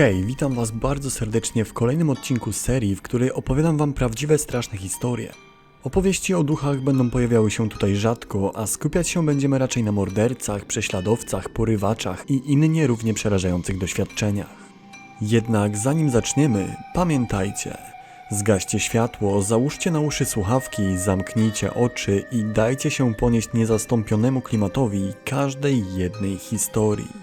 Hej, witam Was bardzo serdecznie w kolejnym odcinku serii, w której opowiadam Wam prawdziwe, straszne historie. Opowieści o duchach będą pojawiały się tutaj rzadko, a skupiać się będziemy raczej na mordercach, prześladowcach, porywaczach i innie równie przerażających doświadczeniach. Jednak zanim zaczniemy, pamiętajcie, zgaście światło, załóżcie na uszy słuchawki, zamknijcie oczy i dajcie się ponieść niezastąpionemu klimatowi każdej jednej historii.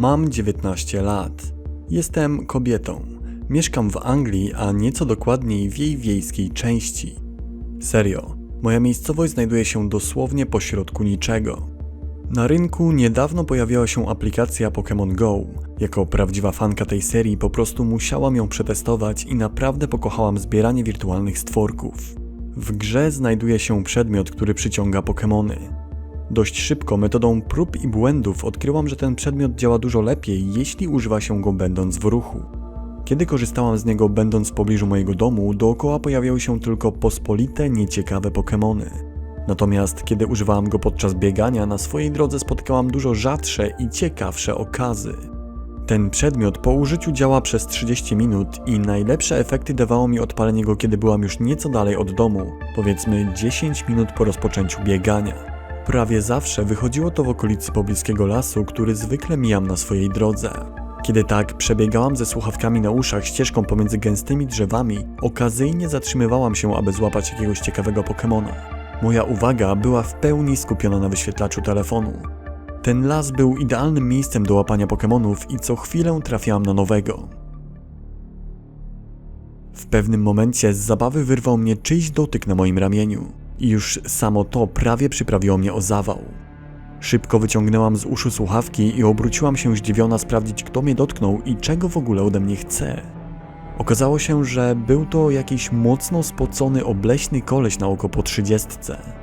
Mam 19 lat. Jestem kobietą. Mieszkam w Anglii, a nieco dokładniej w jej wiejskiej części. Serio, moja miejscowość znajduje się dosłownie pośrodku niczego. Na rynku niedawno pojawiła się aplikacja Pokémon Go. Jako prawdziwa fanka tej serii po prostu musiałam ją przetestować i naprawdę pokochałam zbieranie wirtualnych stworków. W grze znajduje się przedmiot, który przyciąga Pokémony. Dość szybko metodą prób i błędów odkryłam, że ten przedmiot działa dużo lepiej, jeśli używa się go będąc w ruchu. Kiedy korzystałam z niego będąc w pobliżu mojego domu, dookoła pojawiały się tylko pospolite, nieciekawe Pokémony. Natomiast kiedy używałam go podczas biegania, na swojej drodze spotykałam dużo rzadsze i ciekawsze okazy. Ten przedmiot po użyciu działa przez 30 minut i najlepsze efekty dawało mi odpalenie go, kiedy byłam już nieco dalej od domu, powiedzmy 10 minut po rozpoczęciu biegania. Prawie zawsze wychodziło to w okolicy pobliskiego lasu, który zwykle mijam na swojej drodze. Kiedy tak przebiegałam ze słuchawkami na uszach ścieżką pomiędzy gęstymi drzewami, okazyjnie zatrzymywałam się, aby złapać jakiegoś ciekawego Pokemona. Moja uwaga była w pełni skupiona na wyświetlaczu telefonu. Ten las był idealnym miejscem do łapania Pokemonów i co chwilę trafiałam na nowego. W pewnym momencie z zabawy wyrwał mnie czyjś dotyk na moim ramieniu. I już samo to prawie przyprawiło mnie o zawał. Szybko wyciągnęłam z uszu słuchawki i obróciłam się zdziwiona sprawdzić, kto mnie dotknął i czego w ogóle ode mnie chce. Okazało się, że był to jakiś mocno spocony, obleśny koleś na oko po trzydziestce.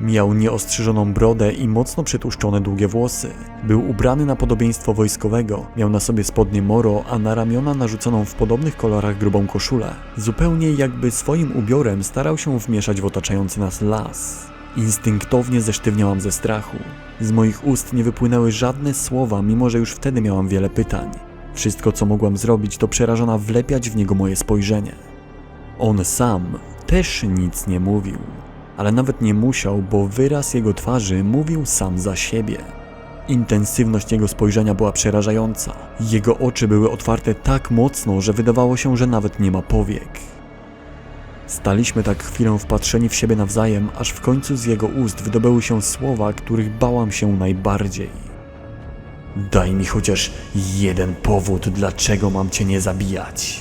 Miał nieostrzyżoną brodę i mocno przytłuszczone długie włosy. Był ubrany na podobieństwo wojskowego, miał na sobie spodnie moro, a na ramiona narzuconą w podobnych kolorach grubą koszulę. Zupełnie jakby swoim ubiorem starał się wmieszać w otaczający nas las. Instynktownie zesztywniałam ze strachu. Z moich ust nie wypłynęły żadne słowa, mimo że już wtedy miałam wiele pytań. Wszystko, co mogłam zrobić, to przerażona wlepiać w niego moje spojrzenie. On sam też nic nie mówił ale nawet nie musiał, bo wyraz jego twarzy mówił sam za siebie. Intensywność jego spojrzenia była przerażająca. Jego oczy były otwarte tak mocno, że wydawało się, że nawet nie ma powiek. Staliśmy tak chwilę wpatrzeni w siebie nawzajem, aż w końcu z jego ust wydobyły się słowa, których bałam się najbardziej. Daj mi chociaż jeden powód, dlaczego mam cię nie zabijać.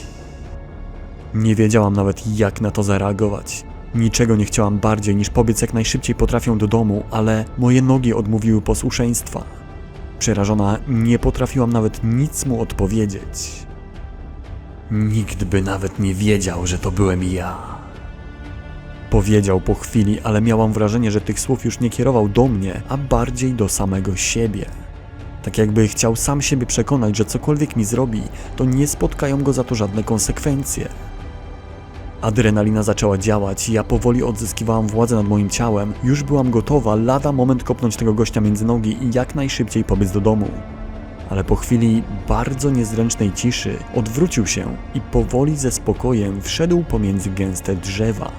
Nie wiedziałam nawet, jak na to zareagować. Niczego nie chciałam bardziej niż pobiec jak najszybciej potrafię do domu, ale moje nogi odmówiły posłuszeństwa. Przerażona nie potrafiłam nawet nic mu odpowiedzieć. Nikt by nawet nie wiedział, że to byłem ja. Powiedział po chwili, ale miałam wrażenie, że tych słów już nie kierował do mnie, a bardziej do samego siebie. Tak jakby chciał sam siebie przekonać, że cokolwiek mi zrobi, to nie spotkają go za to żadne konsekwencje. Adrenalina zaczęła działać, ja powoli odzyskiwałam władzę nad moim ciałem. Już byłam gotowa lada moment kopnąć tego gościa między nogi i jak najszybciej pobiec do domu. Ale po chwili bardzo niezręcznej ciszy odwrócił się i powoli ze spokojem wszedł pomiędzy gęste drzewa.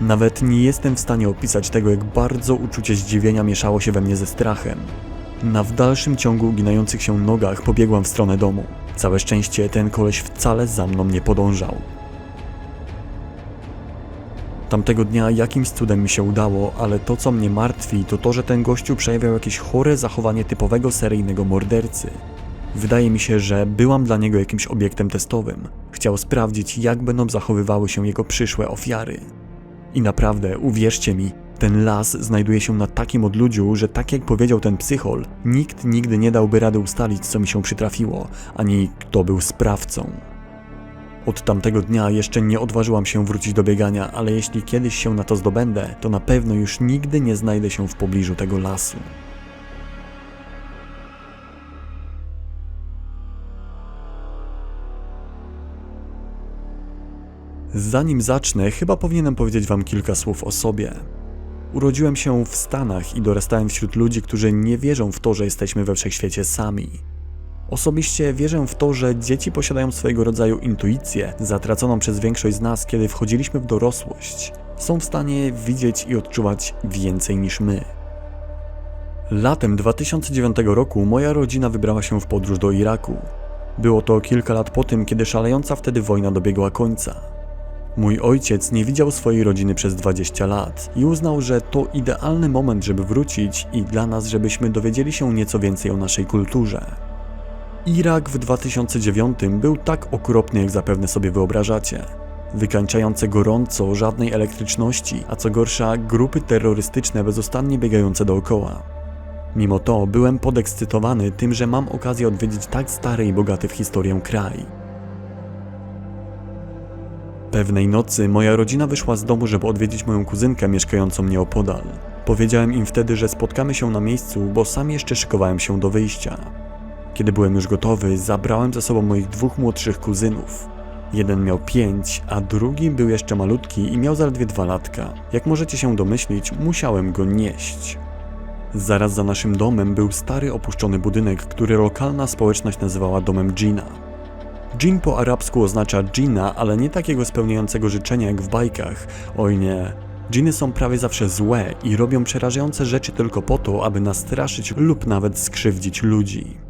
Nawet nie jestem w stanie opisać tego, jak bardzo uczucie zdziwienia mieszało się we mnie ze strachem. Na w dalszym ciągu uginających się nogach pobiegłam w stronę domu. Całe szczęście ten koleś wcale za mną nie podążał. Tamtego dnia jakimś cudem mi się udało, ale to co mnie martwi to to, że ten gościu przejawiał jakieś chore zachowanie typowego seryjnego mordercy. Wydaje mi się, że byłam dla niego jakimś obiektem testowym. Chciał sprawdzić, jak będą zachowywały się jego przyszłe ofiary. I naprawdę, uwierzcie mi, ten las znajduje się na takim odludziu, że tak jak powiedział ten psychol, nikt nigdy nie dałby rady ustalić, co mi się przytrafiło, ani kto był sprawcą. Od tamtego dnia jeszcze nie odważyłam się wrócić do biegania, ale jeśli kiedyś się na to zdobędę, to na pewno już nigdy nie znajdę się w pobliżu tego lasu. Zanim zacznę, chyba powinienem powiedzieć Wam kilka słów o sobie. Urodziłem się w Stanach i dorastałem wśród ludzi, którzy nie wierzą w to, że jesteśmy we wszechświecie sami. Osobiście wierzę w to, że dzieci posiadają swojego rodzaju intuicję, zatraconą przez większość z nas, kiedy wchodziliśmy w dorosłość. Są w stanie widzieć i odczuwać więcej niż my. Latem 2009 roku moja rodzina wybrała się w podróż do Iraku. Było to kilka lat po tym, kiedy szalejąca wtedy wojna dobiegła końca. Mój ojciec nie widział swojej rodziny przez 20 lat i uznał, że to idealny moment, żeby wrócić i dla nas, żebyśmy dowiedzieli się nieco więcej o naszej kulturze. Irak w 2009 był tak okropny, jak zapewne sobie wyobrażacie. Wykańczające gorąco, żadnej elektryczności, a co gorsza, grupy terrorystyczne bezustannie biegające dookoła. Mimo to byłem podekscytowany tym, że mam okazję odwiedzić tak stary i bogaty w historię kraj. Pewnej nocy moja rodzina wyszła z domu, żeby odwiedzić moją kuzynkę mieszkającą nieopodal. Powiedziałem im wtedy, że spotkamy się na miejscu, bo sam jeszcze szykowałem się do wyjścia. Kiedy byłem już gotowy, zabrałem ze sobą moich dwóch młodszych kuzynów. Jeden miał pięć, a drugi był jeszcze malutki i miał zaledwie dwa latka. Jak możecie się domyślić, musiałem go nieść. Zaraz za naszym domem był stary opuszczony budynek, który lokalna społeczność nazywała domem Gina. Dżin po arabsku oznacza dżina, ale nie takiego spełniającego życzenia jak w bajkach. Oj nie. Dżiny są prawie zawsze złe i robią przerażające rzeczy tylko po to, aby nastraszyć lub nawet skrzywdzić ludzi.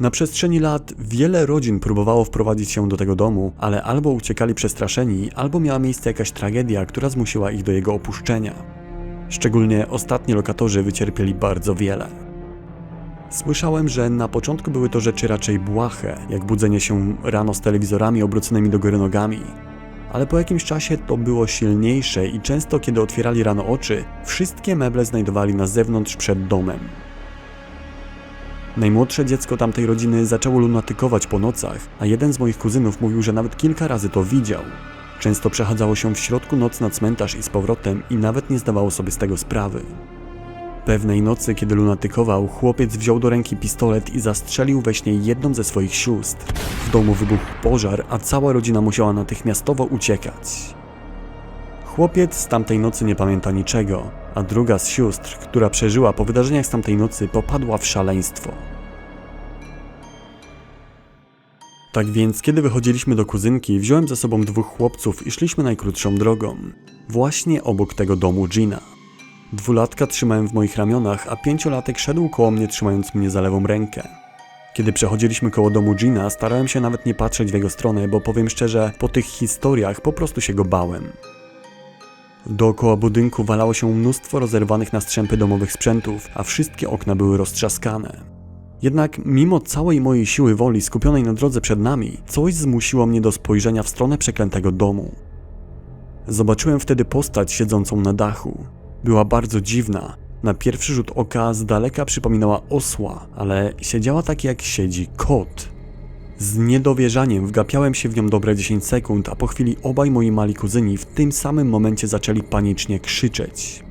Na przestrzeni lat wiele rodzin próbowało wprowadzić się do tego domu, ale albo uciekali przestraszeni, albo miała miejsce jakaś tragedia, która zmusiła ich do jego opuszczenia. Szczególnie ostatni lokatorzy wycierpieli bardzo wiele. Słyszałem, że na początku były to rzeczy raczej błahe, jak budzenie się rano z telewizorami obróconymi do góry nogami. Ale po jakimś czasie to było silniejsze i często kiedy otwierali rano oczy, wszystkie meble znajdowali na zewnątrz przed domem. Najmłodsze dziecko tamtej rodziny zaczęło lunatykować po nocach, a jeden z moich kuzynów mówił, że nawet kilka razy to widział. Często przechadzało się w środku nocy na cmentarz i z powrotem i nawet nie zdawało sobie z tego sprawy. Pewnej nocy, kiedy lunatykował, chłopiec wziął do ręki pistolet i zastrzelił we śnie jedną ze swoich sióstr. W domu wybuchł pożar, a cała rodzina musiała natychmiastowo uciekać. Chłopiec z tamtej nocy nie pamięta niczego, a druga z sióstr, która przeżyła po wydarzeniach z tamtej nocy, popadła w szaleństwo. Tak więc, kiedy wychodziliśmy do kuzynki, wziąłem ze sobą dwóch chłopców i szliśmy najkrótszą drogą. Właśnie obok tego domu Gina. Dwulatka trzymałem w moich ramionach, a pięciolatek szedł koło mnie trzymając mnie za lewą rękę. Kiedy przechodziliśmy koło domu Gina, starałem się nawet nie patrzeć w jego stronę, bo powiem szczerze, po tych historiach po prostu się go bałem. Dookoła budynku walało się mnóstwo rozerwanych na strzępy domowych sprzętów, a wszystkie okna były roztrzaskane. Jednak mimo całej mojej siły woli skupionej na drodze przed nami, coś zmusiło mnie do spojrzenia w stronę przeklętego domu. Zobaczyłem wtedy postać siedzącą na dachu. Była bardzo dziwna. Na pierwszy rzut oka z daleka przypominała osła, ale siedziała tak jak siedzi kot. Z niedowierzaniem wgapiałem się w nią dobre 10 sekund, a po chwili obaj moi mali kuzyni w tym samym momencie zaczęli panicznie krzyczeć.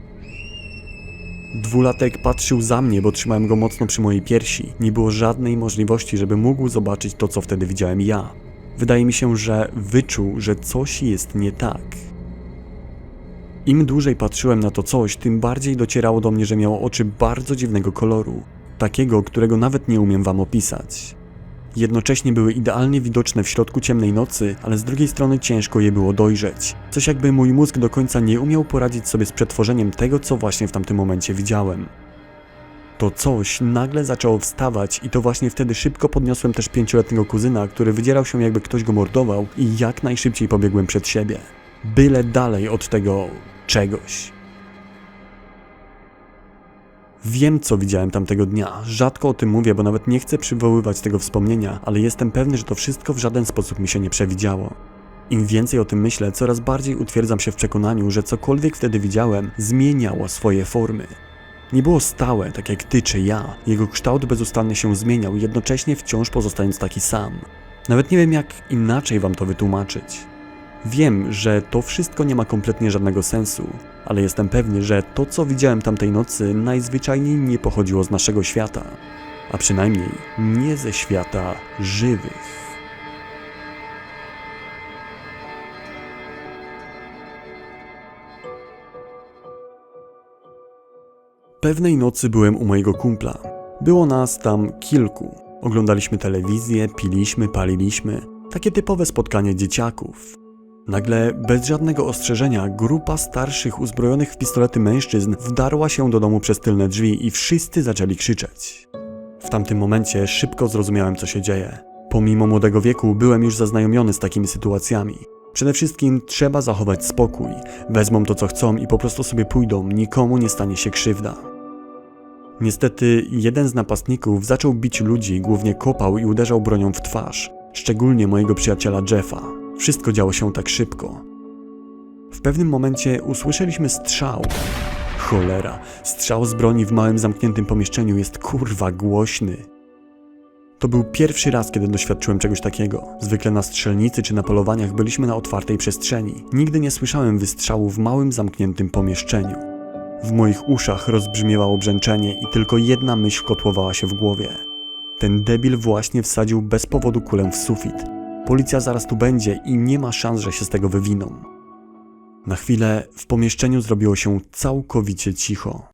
Dwulatek patrzył za mnie, bo trzymałem go mocno przy mojej piersi. Nie było żadnej możliwości, żeby mógł zobaczyć to, co wtedy widziałem ja. Wydaje mi się, że wyczuł, że coś jest nie tak. Im dłużej patrzyłem na to coś, tym bardziej docierało do mnie, że miało oczy bardzo dziwnego koloru. Takiego, którego nawet nie umiem wam opisać. Jednocześnie były idealnie widoczne w środku ciemnej nocy, ale z drugiej strony ciężko je było dojrzeć. Coś jakby mój mózg do końca nie umiał poradzić sobie z przetworzeniem tego, co właśnie w tamtym momencie widziałem. To coś nagle zaczęło wstawać i to właśnie wtedy szybko podniosłem też pięcioletniego kuzyna, który wydzierał się jakby ktoś go mordował i jak najszybciej pobiegłem przed siebie. Byle dalej od tego czegoś. Wiem, co widziałem tamtego dnia. Rzadko o tym mówię, bo nawet nie chcę przywoływać tego wspomnienia, ale jestem pewny, że to wszystko w żaden sposób mi się nie przewidziało. Im więcej o tym myślę, coraz bardziej utwierdzam się w przekonaniu, że cokolwiek wtedy widziałem, zmieniało swoje formy. Nie było stałe, tak jak ty czy ja. Jego kształt bezustannie się zmieniał, jednocześnie wciąż pozostając taki sam. Nawet nie wiem, jak inaczej wam to wytłumaczyć. Wiem, że to wszystko nie ma kompletnie żadnego sensu, ale jestem pewny, że to co widziałem tamtej nocy najzwyczajniej nie pochodziło z naszego świata, a przynajmniej nie ze świata żywych. Pewnej nocy byłem u mojego kumpla. Było nas tam kilku. Oglądaliśmy telewizję, piliśmy, paliliśmy. Takie typowe spotkanie dzieciaków. Nagle, bez żadnego ostrzeżenia, grupa starszych, uzbrojonych w pistolety mężczyzn wdarła się do domu przez tylne drzwi i wszyscy zaczęli krzyczeć. W tamtym momencie szybko zrozumiałem, co się dzieje. Pomimo młodego wieku byłem już zaznajomiony z takimi sytuacjami. Przede wszystkim trzeba zachować spokój. Wezmą to, co chcą i po prostu sobie pójdą, nikomu nie stanie się krzywda. Niestety, jeden z napastników zaczął bić ludzi, głównie kopał i uderzał bronią w twarz, szczególnie mojego przyjaciela Jeffa. Wszystko działo się tak szybko. W pewnym momencie usłyszeliśmy strzał. Cholera, strzał z broni w małym zamkniętym pomieszczeniu jest kurwa głośny. To był pierwszy raz, kiedy doświadczyłem czegoś takiego. Zwykle na strzelnicy czy na polowaniach byliśmy na otwartej przestrzeni. Nigdy nie słyszałem wystrzału w małym zamkniętym pomieszczeniu. W moich uszach rozbrzmiewało brzęczenie i tylko jedna myśl kotłowała się w głowie. Ten debil właśnie wsadził bez powodu kulę w sufit. Policja zaraz tu będzie i nie ma szans, że się z tego wywiną. Na chwilę w pomieszczeniu zrobiło się całkowicie cicho.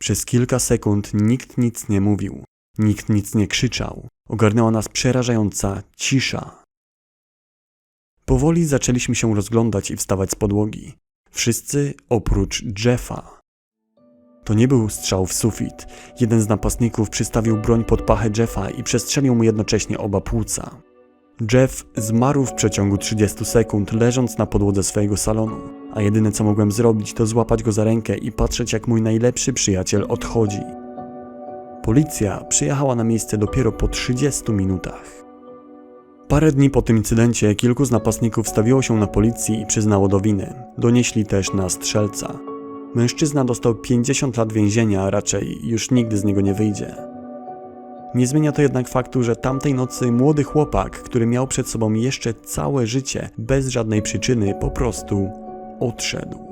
Przez kilka sekund nikt nic nie mówił, nikt nic nie krzyczał. Ogarnęła nas przerażająca cisza. Powoli zaczęliśmy się rozglądać i wstawać z podłogi. Wszyscy oprócz Jeffa. To nie był strzał w sufit. Jeden z napastników przystawił broń pod pachę Jeffa i przestrzelił mu jednocześnie oba płuca. Jeff zmarł w przeciągu 30 sekund, leżąc na podłodze swojego salonu, a jedyne co mogłem zrobić, to złapać go za rękę i patrzeć, jak mój najlepszy przyjaciel odchodzi. Policja przyjechała na miejsce dopiero po 30 minutach. Parę dni po tym incydencie kilku z napastników stawiło się na policji i przyznało do winy. Donieśli też na strzelca. Mężczyzna dostał 50 lat więzienia, a raczej już nigdy z niego nie wyjdzie. Nie zmienia to jednak faktu, że tamtej nocy młody chłopak, który miał przed sobą jeszcze całe życie, bez żadnej przyczyny, po prostu odszedł.